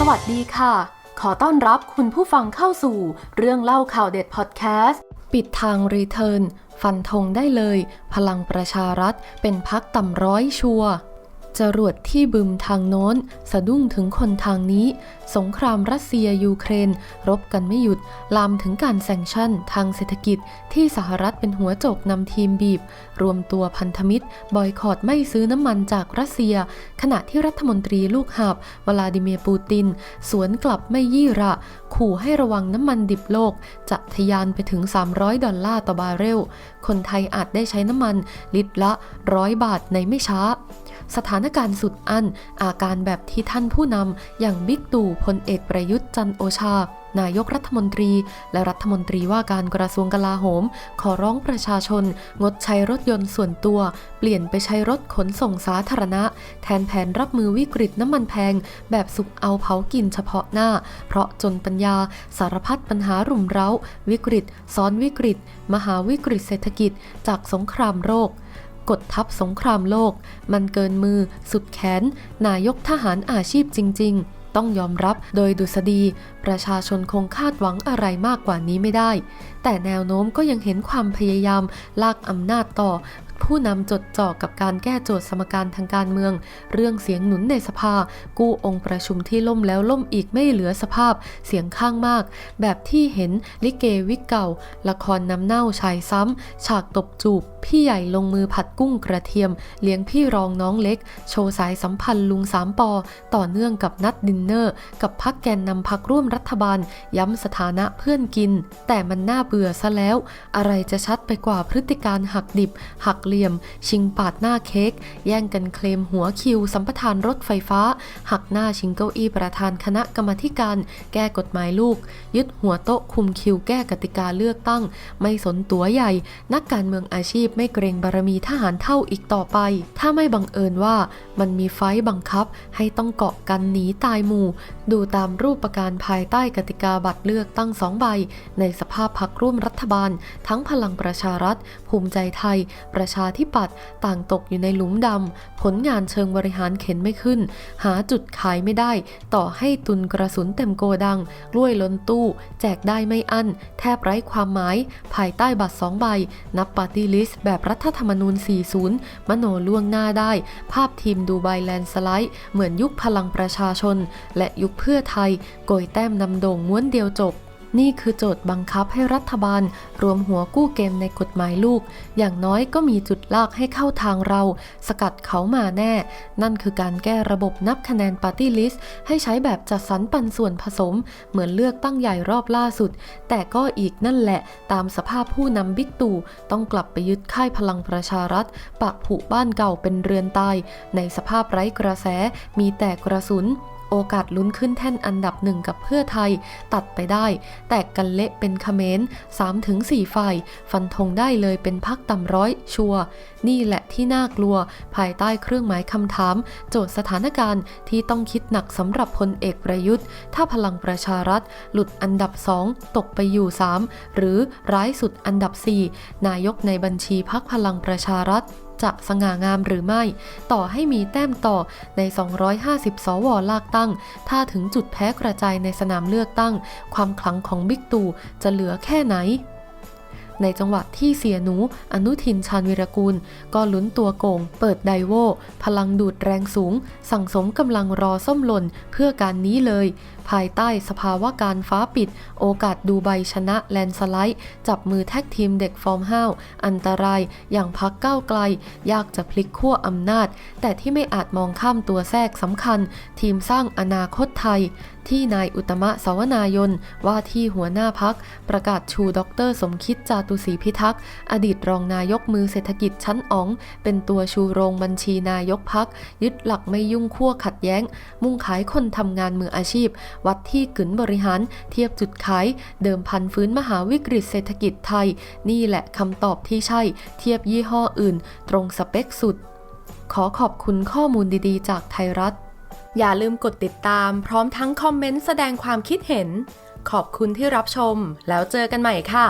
สวัสดีค่ะ ขอต้อนรับคุณผู้ฟังเข้าสู่เรื่องเล่าข่าวเด็ดพอดแคสต์ ปิดทางรีเทิร์น ฟันธงได้เลย พลังประชารัฐเป็นพักต่ำร้อยชัวร์ จรวดที่บึมทางโน้น สะดุ้งถึงคนทางนี้ สงครามรัสเซียยูเครน รบกันไม่หยุด ลามถึงการแซงชั่นทางเศรษฐกิจที่สหรัฐเป็นหัวโจกนำทีมบีบ รวมตัวพันธมิตร บอยคอรดไม่ซื้อน้ำมันจากรัสเซีย ขณะที่รัฐมนตรีลูกหาบวลาดิเมียร์ปูติน สวนกลับไม่ยี่ระ ขู่ให้ระวังน้ำมันดิบโลก จะทะยานไปถึง 300 ดอลลาร์ต่อบาร์เรล คนไทยอาจได้ใช้น้ำมันลิตรละร้อยบาทในไม่ช้า สถานการณ์สุดอั้น อาการแบบที่ท่านผู้นำอย่างบิ๊กตู่พลเอกประยุทธ์จันโอชา นายกรัฐมนตรี และรัฐมนตรีว่าการกระทรวงกลาโหม ขอร้องประชาชน งดใช้รถยนต์ส่วนตัว เปลี่ยนไปใช้รถขนส่งสาธารณะ แทนแผนรับมือวิกฤตน้ำมันแพง แบบสุกเอาเผากินเฉพาะหน้า เพราะจนปัญญาสารพัดปัญหารุมเร้า วิกฤต ซ้อนวิกฤต มหาวิกฤตเศรษฐกิจ จากสงครามโรค กดทับสงครามโลก มันเกินมือ สุดแขน นายกทหารอาชีพจริง ๆ ต้องยอมรับโดยดุษฎี ประชาชนคงคาดหวังอะไรมากกว่านี้ไม่ได้ แต่แนวโน้มก็ยังเห็นความพยายามลากอำนาจต่อ ผู้นำจดจ่อกับการแก้โจทย์สมการทางการเมือง เรื่องเสียงหนุนในสภา กู้องค์ประชุมที่ล่มแล้วล่มอีกไม่เหลือสภาพ เสียงข้างมาก แบบที่เห็นลิเกวิกเก่า ละครน้ำเน่าชายซ้ำ ฉากตบจูบ พี่ใหญ่ลงมือผัดกุ้งกระเทียม เลี้ยงพี่รองน้องเล็ก โชว์สายสัมพันธ์ลุงสามปอ ต่อเนื่องกับนัดดินเนอร์ กับพักแกนนำพักร่วมรัฐบาล ย้ำสถานะเพื่อนกิน แต่มันน่าเบื่อซะแล้ว อะไรจะชัดไปกว่าพฤติการหักดิบหักเหลี่ยม ชิงปาดหน้าเค้ก แย่งกันเคลมหัวคิว สัมปทานรถไฟฟ้า หักหน้าชิงเก้าอี้ประธานคณะกรรมการ แก้กฎหมายลูก ยึดหัวโต๊ะคุมคิวแก้กติกาเลือกตั้ง ไม่สนตัวใหญ่ นักการเมืองอาชีพไม่เกรงบารมีทหารเท่าอีกต่อไป ถ้าไม่บังเอิญว่ามันมีไฟบังคับให้ต้องเกาะกันหนีตายหมู่ ดูตามรูปประการภายใต้กติกาบัตรเลือกตั้งสองใบ ในสภาพพักร่วมรัฐบาล ทั้งพลังประชารัฐ ภูมิใจไทย ประชาชาธิปัตย์ต่างตกอยู่ในหลุมดำ ผลงานเชิงบริหารเข็นไม่ขึ้น หาจุดขายไม่ได้ ต่อให้ตุนกระสุนเต็มโกดังกล้วยล้นตู้ แจกได้ไม่อั้น แทบไร้ความหมาย ภายใต้บัตรสองใบ นับปาร์ตี้ลิสต์แบบรัฐธรรมนูญ 40 มโนล่วงหน้าได้ ภาพทีมดูไบแลนด์สไลด์ เหมือนยุคพลังประชาชน และยุคเพื่อไทย โกยแต้มนำโด่งม้วนเดียวจบ นี่คือโจทย์บังคับให้รัฐบาล รวมหัวกู้เกมในกฎหมายลูก อย่างน้อยก็มีจุดลากให้เข้าทางเรา สกัดเขามาแน่ นั่นคือการแก้ระบบนับคะแนนปาร์ตี้ลิสต์ให้ใช้แบบจัดสรรปันส่วนผสม เหมือนเลือกตั้งใหญ่รอบล่าสุด แต่ก็อีกนั่นแหละ ตามสภาพผู้นำบิ๊กตู่ต้องกลับไปยึดค่ายพลังประชารัฐ ปะผุบ้านเก่าเป็นเรือนตาย ในสภาพไร้กระแสมีแต่กระสุน โอกาสลุ้นขึ้นแท่นอันดับหนึ่งกับเพื่อไทย ตัดไปได้ แตกกันเละเป็นคเขมน3-4ฝ่าย ฟันธงได้เลยเป็นพักต่ำร้อยชัวร์นี่แหละที่น่ากลัว ภายใต้เครื่องหมายคำถาม โจทย์สถานการณ์ที่ต้องคิดหนักสำหรับพลเอกประยุทธ์ ถ้าพลังประชารัฐ หลุดอันดับ 2 ตกไปอยู่ 3 หรือร้ายสุดอันดับ 4 นายกในบัญชีพักพลังประชารัฐ จะสง่างามหรือไม่ ต่อให้มีแต้มต่อใน 250 สวลากตั้ง ถ้าถึงจุดแพ้กระจายในสนามเลือกตั้ง ความขลังของบิ๊กตู่จะเหลือแค่ไหนในจังหวะที่เสียหนู อนุทินชาญวิรกูล ก็ลุ้นตัวโกง เปิดไดโว พลังดูดแรงสูง สั่งสมกำลังรอส้มหล่นเพื่อการนี้เลย ภายใต้สภาวะการฟ้าปิด โอกาสดูใบชนะแลนสไลด์ จับมือแท็กทีมเด็กฟอร์มห้าวอันตรายอย่างพักก้าวไกล ยากจะพลิกขั้วอำนาจ แต่ที่ไม่อาจมองข้ามตัวแทรกสำคัญ ทีมสร้างอนาคตไทย ที่นายอุตมะสวนายน ว่าที่หัวหน้าพัก ประกาศชูดร สมคิดจาตุศรีพิทักษ์ อดีตรองนายกมือเศรษฐกิจชั้นอ๋อง เป็นตัวชูโรงบัญชีนายกพัก ยึดหลักไม่ยุ่งขั้วขัดแย้ง มุ่งขายคนทำงานมืออาชีพวัดที่กึนบริหารเทียบจุดขาย เดิมพันฟื้นมหาวิกฤตเศรษฐกิจไทย นี่แหละคำตอบที่ใช่ เทียบยี่ห้ออื่น ตรงสเปคสุด ขอขอบคุณข้อมูลดีๆ จากไทยรัฐ อย่าลืมกดติดตาม พร้อมทั้งคอมเมนต์แสดงความคิดเห็น ขอบคุณที่รับชม แล้วเจอกันใหม่ค่ะ